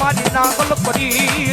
મારી નાગલ પડી.